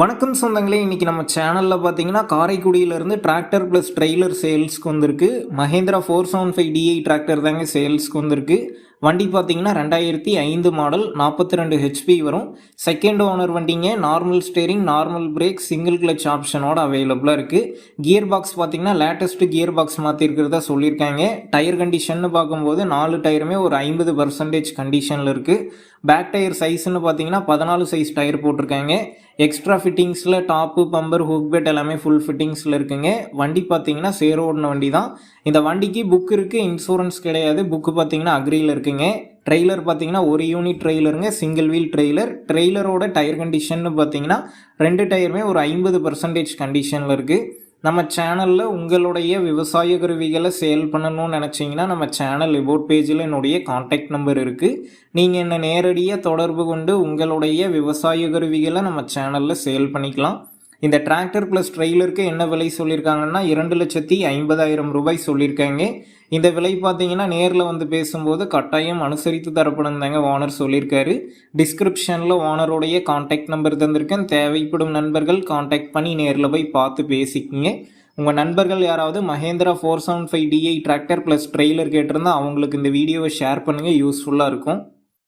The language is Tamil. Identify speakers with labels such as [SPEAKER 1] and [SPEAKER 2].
[SPEAKER 1] வணக்கம் சொந்தங்களே இன்றைக்கி நம்ம சேனலில் பார்த்தீங்கன்னா காரைக்குடியிலேருந்து டிராக்டர் ப்ளஸ் ட்ரெய்லர் சேல்ஸ்க்கு வந்திருக்கு. Mahindra four seven five DI tractor தாங்க சேல்ஸ்க்கு வந்திருக்கு. வண்டி பார்த்தீங்கன்னா ரெண்டாயிரத்தி ஐந்து மாடல் நாற்பத்தி ரெண்டு ஹெச்பி வரும். செகண்ட் ஓனர் வண்டிங்க normal steering normal brake single clutch ஆப்ஷனோட அவைலபிளாக இருக்குது கியர் பாக்ஸ் பார்த்தீங்கன்னா லேட்டஸ்ட்டு கியர் பாக்ஸ் மாற்றிருக்கிறதா சொல்லியிருக்காங்க. டயர் கண்டிஷன்னு பார்க்கும்போது நாலு டயருமே ஒரு ஐம்பது பர்சன்டேஜ் கண்டிஷனில் இருக்குது பேக் டயர் சைஸ்ன்னு பார்த்தீங்கன்னா பதினாலு சைஸ் டயர் போட்டிருக்காங்க. எக்ஸ்ட்ரா ஃபிட்டிங்ஸில் டாப்பு பம்பர் ஹூக் பெட் எல்லாமே ஃபுல் ஃபிட்டிங்ஸில் இருக்குங்க. வண்டி பார்த்தீங்கன்னா சேரோடின வண்டி தான். இந்த வண்டிக்கு புக் இருக்குது இன்சூரன்ஸ் கிடையாது. புக்கு பார்த்தீங்கன்னா அக்ரியில் இருக்குங்க. ட்ரெய்லர் பார்த்தீங்கன்னா ஒரு யூனிட் ட்ரெய்லருங்க சிங்கிள் வீல் ட்ரெய்லர் ட்ரெய்லரோட டயர் கண்டிஷன் பார்த்தீங்கன்னா ரெண்டு டயருமே ஒரு ஐம்பது பர்சன்டேஜ் கண்டிஷனில் இருக்குது நம்ம சேனலில் உங்களுடைய விவசாய கருவிகளை சேல் பண்ணணும்னு நினச்சிங்கன்னா நம்ம சேனல் ரிபோர்ட் பேஜில் என்னுடைய காண்டாக்ட் நம்பர் இருக்குது நீங்கள் என்னை நேரடியாக தொடர்பு கொண்டு உங்களுடைய விவசாய கருவிகளை நம்ம சேனலில் சேல் பண்ணிக்கலாம். இந்த டிராக்டர் ப்ளஸ் ட்ரெய்லருக்கு என்ன விலை சொல்லியிருக்காங்கன்னா இரண்டு லட்சத்தி ஐம்பதாயிரம் ரூபாய் சொல்லியிருக்காங்க இந்த விலை பார்த்தீங்கன்னா நேரில் வந்து பேசும்போது கட்டாயம் அனுசரித்து தரப்படும் தாங்க ஓனர் சொல்லியிருக்காரு. டிஸ்கிரிப்ஷனில் ஓனருடைய காண்டாக்ட் நம்பர் தந்திருக்கேன். தேவைப்படும் நண்பர்கள் காண்டாக்ட் பண்ணி நேரில் போய் பார்த்து பேசிக்கிங்க. உங்கள் நண்பர்கள் யாராவது Mahindra four seven five DI tractor plus trailer கேட்டிருந்தா அவங்களுக்கு இந்த வீடியோவை ஷேர் பண்ணுங்கள் யூஸ்ஃபுல்லாக இருக்கும்.